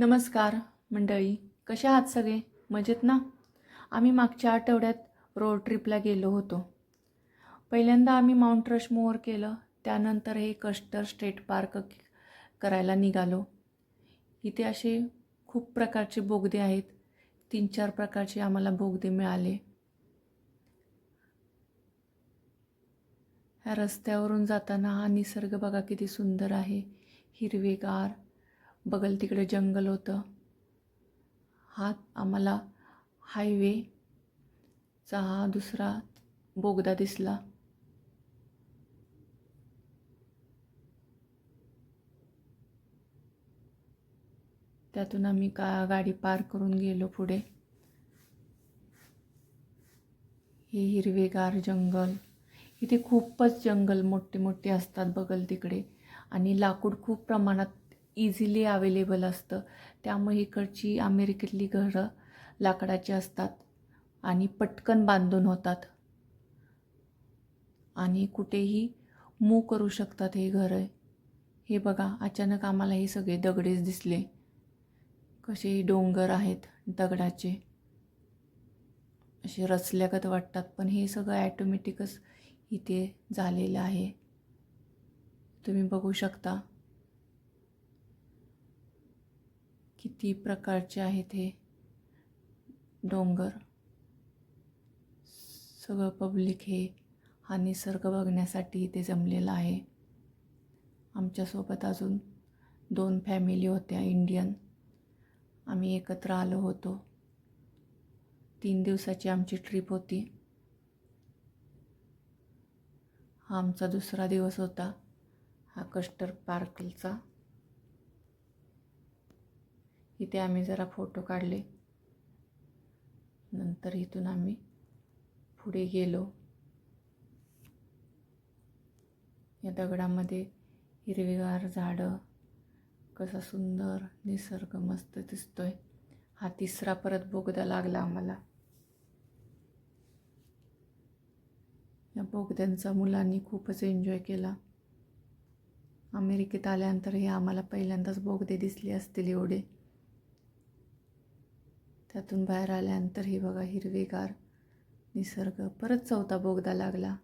नमस्कार मंडळी. कशा आहात सगळे? मजेत ना? आम्ही मागच्या आठवड्यात रोड ट्रिपला गेलो होतो. पहिल्यांदा आम्ही माउंट रशमोअर केलं त्यानंतर हे कस्टर स्टेट पार्क करायला निघालो. इथे असे खूप प्रकारचे बोगदे आहेत. तीन चार प्रकारचे आम्हाला बोगदे मिळाले. ह्या रस्त्यावरून जाताना हा निसर्ग बघा किती सुंदर आहे. हिरवेगार बगल तिकडे जंगल होतं. हा आम्हाला हायवेचा हा दुसरा बोगदा दिसला. त्यातून आम्ही का गाडी पार करून गेलो पुढे. हे हिरवेगार जंगल. इथे खूपच जंगल मोठे मोठे असतात बगल तिकडे. आणि लाकूड खूप प्रमाणात इझिली अवेलेबल असतं. त्यामुळे इकडची अमेरिकेतली घरं लाकडाची असतात आणि पटकन बांधून होतात. आणि कुठेही मूव करू शकतात हे घरं. हे बघा अचानक आम्हाला हे सगळे दगडेच दिसले. कसे डोंगर आहेत दगडाचे. असे रचल्यागत वाटतात पण हे सगळं ॲटोमॅटिकच इथे झालेलं आहे. तुम्ही बघू शकता. किती प्रकारचे आहेत हे? डोंगर सगळं पब्लिक हे हा निसर्ग बघण्यासाठी इथे जमलेला आहे. आमच्यासोबत अजून दोन फॅमिली होत्या इंडियन आम्ही एकत्र आलो होतो. तीन दिवसाची आमची ट्रिप होती. हा आमचा दुसरा दिवस होता हा कस्टर पार्कचा. इथे आम्ही जरा फोटो काढले. नंतर इथून आम्ही पुढे गेलो. या दगडामध्ये हिरवीगार झाडं कसा सुंदर निसर्ग मस्त दिसतोय. हा तिसरा परत बोगदा लागला आम्हाला. या बोगद्यांचा मुलांनी खूपच एन्जॉय केला. अमेरिकेत आल्यानंतर हे आम्हाला पहिल्यांदाच बोगदे दिसले असतील एवढे. त्यातून बाहेर आल्यानंतर हे बघा हिरवेगार निसर्ग. परत चौथा बोगदा लागला.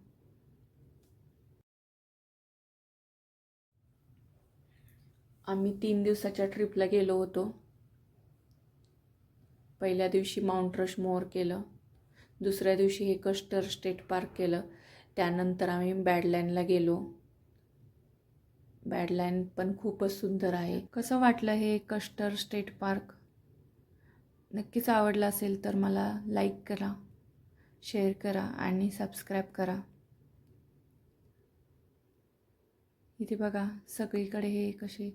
आम्ही तीन दिवसाच्या ट्रिपला गेलो होतो. पहिल्या दिवशी माउंट रशमोअर केलं. दुसऱ्या दिवशी हे कस्टर स्टेट पार्क केलं. त्यानंतर आम्ही बॅडलँडला गेलो. बॅडलँड पण खूपच सुंदर आहे. कसं वाटलं हे कस्टर स्टेट पार्क नक्कीच आवडलं असेल तर मला लाईक करा शेअर करा आणि सबस्क्राईब करा. इथे बघा सगळीकडे हे कसे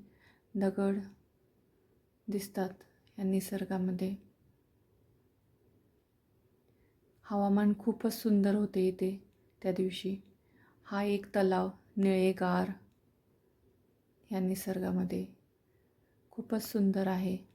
दगड दिसतात या निसर्गामध्ये. हवामान खूपच सुंदर होते इथे त्या दिवशी. हा एक तलाव निळेगार या निसर्गामध्ये खूपच सुंदर आहे.